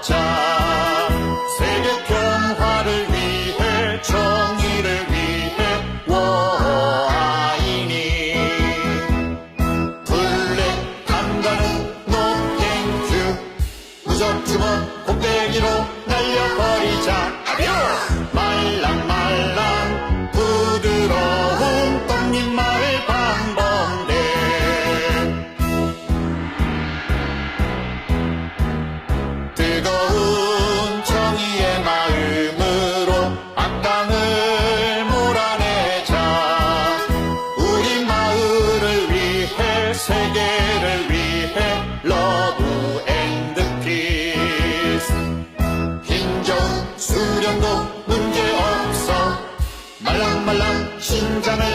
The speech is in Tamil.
차 세계 மலம் மலம் சிந்தனை